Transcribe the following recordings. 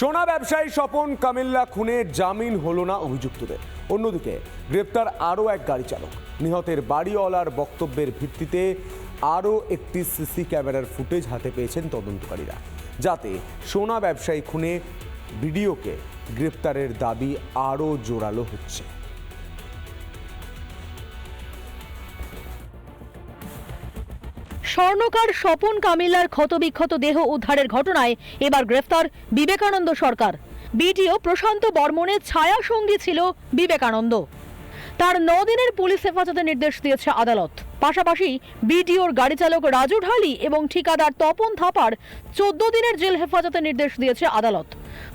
সোনা ব্যবসায়ী স্বপন কামিল্লা খুনে জামিন হলো না অভিযুক্তদের। অন্যদিকে গ্রেপ্তার আরও এক গাড়ি চালক। নিহতের বাড়িওয়ালার বক্তব্যের ভিত্তিতে আরও একটি সিসি ক্যামেরার ফুটেজ হাতে পেয়েছেন তদন্তকারীরা। যাতে সোনা ব্যবসায়ী খুনে ভিডিওকে গ্রেপ্তারের দাবি আরও জোরালো হচ্ছে। স্বর্ণকার স্বপন কামিল্লার ক্ষতবিক্ষত দেহ উদ্ধারের ঘটনায় এবার গ্রেফতার বিবেকানন্দ সরকার। বিডিও প্রশান্ত বর্মনের ছায়া সঙ্গী ছিল বিবেকানন্দ। তার দিনের পুলিশ হেফাজতে নির্দেশ দিয়েছে আদালত। পাশাপাশি বিডিওর গাড়ি চালক রাজু ঢালি এবং ঠিকাদার তপন থাপার চোদ্দ দিনের জেল হেফাজতে নির্দেশ দিয়েছে আদালত।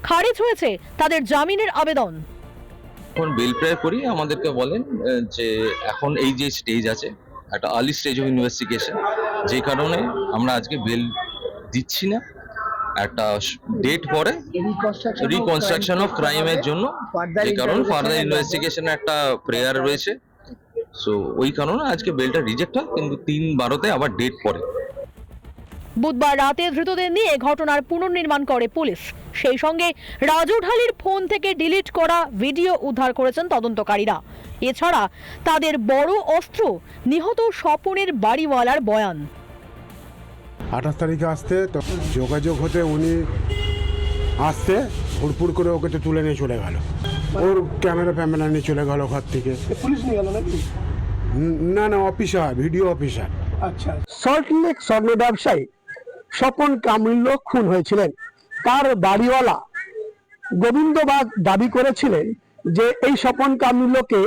খারিজ হয়েছে তাদের জামিনের আবেদন। যখন বেল করি, আমাদেরকে বলেন যে এখন এই যে স্টেজ আছে, একটা আর্লি স্টেজ অফ ইনভেস্টিগেশন যে কারণে আমরা আজকে বেল দিচ্ছি না। একটা ডেট পরে রিকনস্ট্রাকশন অফ ক্রাইমের জন্য। যে কারণ ফার্দার ইনভেস্টিগেশনে একটা প্রেয়ার রয়েছে। সো ওই কারণে আজকে বেলটা রিজেক্ট হয় কিন্তু তিন বারোতে আবার ডেট পরে। বুধবার রাতে ধৃতদের নিয়ে ঘটনার পুনর্নির্মাণ করে পুলিশ। সেই সঙ্গে রাজু ঢালির ফোন থেকে ডিলিট করা ভিডিও উদ্ধার করেছেন তদন্তকারীরা। এছাড়া তাদের বড় অস্ত্র নিহত স্বপনের বাড়িওয়ালার বয়ান। আঠাশ তারিখে আসতে যোগাযোগ হতে উনি আসতে হুড়পুর করে ওকে তো তুলে নিয়ে চলে গেল। ওর ক্যামেরা ফ্যামেরা নিয়ে চলে গেল ঘর থেকে। পুলিশ নিয়ে গেল নাকি? না না অফিসার ভিডিও অফিসার। আচ্ছা। সল্টলেক স্বর্ণ ব্যবসায়ী স্বপন কামিল্য খুন হয়েছিলেন। তার বাড়িওয়ালা গোবিন্দবাগ দাবি করেছিলেন যে এই স্বপন কামিল্যকে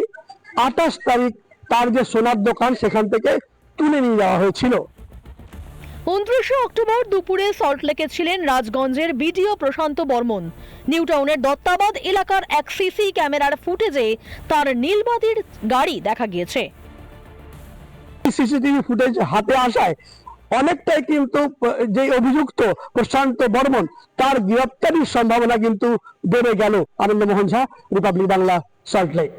আঠাশ তারিখ তার যে সোনার দোকান সেখান থেকে তুলে নিয়ে যাওয়া হয়েছিল। উনত্রিশে অক্টোবর দুপুরে সল্টলেকে ছিলেন রাজগঞ্জের বিডিও প্রশান্ত বর্মন। নিউটাউনের দত্তাবাদ এলাকার এক সিসি ক্যামেরার ফুটেজে তার নীলবাতির গাড়ি দেখা গিয়েছে। সিসিটিভি ফুটেজ হাতে আসায় অনেকটাই কিন্তু যে অভিযুক্ত প্রশান্ত বর্মন, তার গ্রেপ্তারির সম্ভাবনা কিন্তু বেড়ে গেল। Anandmohan Jha republic Bangla Salt Lake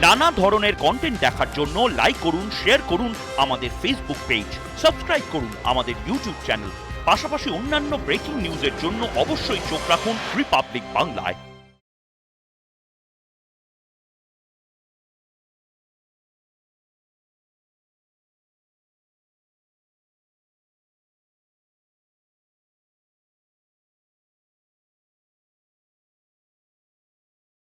নানা ধরনের কন্টেন্ট দেখার জন্য লাইক করুন শেয়ার করুন আমাদের ফেসবুক পেজ সাবস্ক্রাইব করুন আমাদের ইউটিউব চ্যানেল পাশাপাশি অন্যান্য ব্রেকিং নিউজের জন্য অবশ্যই চোখ রাখুন রিপাবলিক বাংলায়